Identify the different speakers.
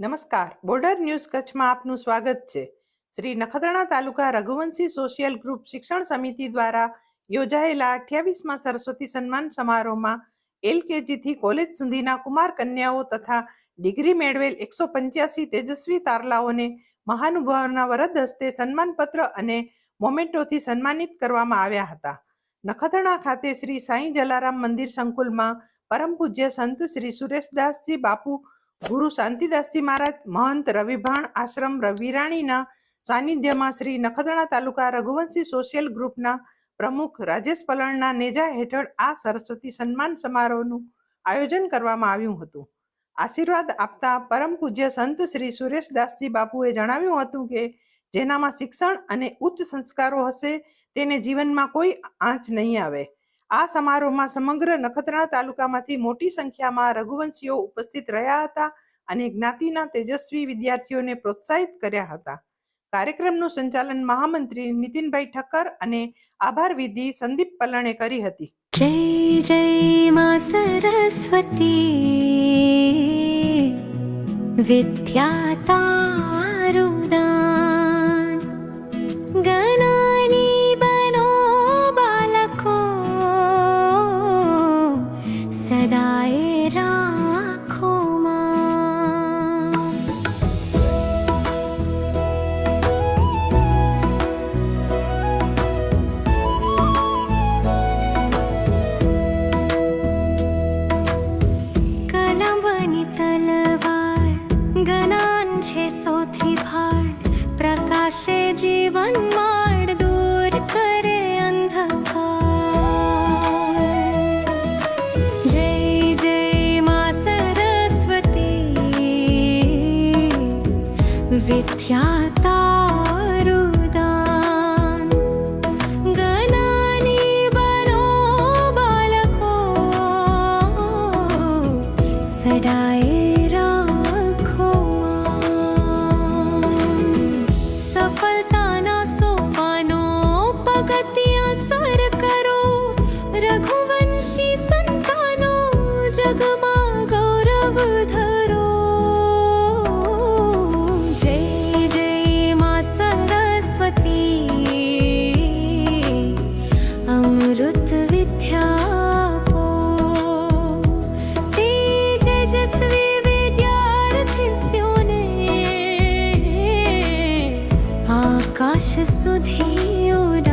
Speaker 1: નમસ્કાર. Border news કચ્છમાં આપનું સ્વાગત છે. શ્રી નખત્રાણા તાલુકા રઘુવંશી સોશિયલ ગ્રુપ શિક્ષણ સમિતિ દ્વારા યોજાયેલા અઠ્યાવીસમાં સરસ્વતી સન્માન સમારોહમાં એલકેજીથી કોલેજ સુધીના કુમાર કન્યાઓ તથા ડિગ્રી મેળવેલ એકસો પંચ્યાસી તેજસ્વી તારલાઓને મહાનુભાવોના વરદ હસ્તે સન્માનપત્ર અને મોમેન્ટોથી સન્માનિત કરવામાં આવ્યા હતા. નખત્રાણા ખાતે શ્રી સાંઈ જલારામ મંદિર સંકુલમાં પરમ પૂજ્ય સંત શ્રી સુરેશદાસજી બાપુ ગુરુ શાંતિદાસજી મહારાજ, મહંત રવિભાણ આશ્રમ રવિરાણીના સાનિધ્યમાં શ્રી નખદણા તાલુકા રઘુવંશી સોશિયલ ગ્રુપના પ્રમુખ રાજેશ પલણના નેજા હેઠળ આ સરસ્વતી સન્માન સમારોહનું આયોજન કરવામાં આવ્યું હતું. આશીર્વાદ આપતા પરમ પૂજ્ય સંત શ્રી સુરેશદાસજી બાપુએ જણાવ્યું હતું કે, જેનામાં શિક્ષણ અને ઉચ્ચ સંસ્કારો હશે, તેને જીવનમાં કોઈ આંચ નહીં આવે. આ સમારોહમાં સમગ્ર નખત્રાણા તાલુકામાંથી મોટી સંખ્યામાં રઘુવંશીઓ ઉપસ્થિત રહ્યા હતા અને જ્ઞાતિના તેજસ્વી વિદ્યાર્થીઓને પ્રોત્સાહિત કર્યા હતા. કાર્યક્રમનું સંચાલન મહામંત્રી નીતિનભાઈ ઠક્કર અને આભાર વિધિ સંદીપ પલણે કરી હતી.
Speaker 2: જય જય મા સરસ્વતી. વિદ્યા તારું જીવન માડ દૂર કરે અંધકાર જય જય માં સરસ્વતી વિદ્યા ആകാശസുധിയോര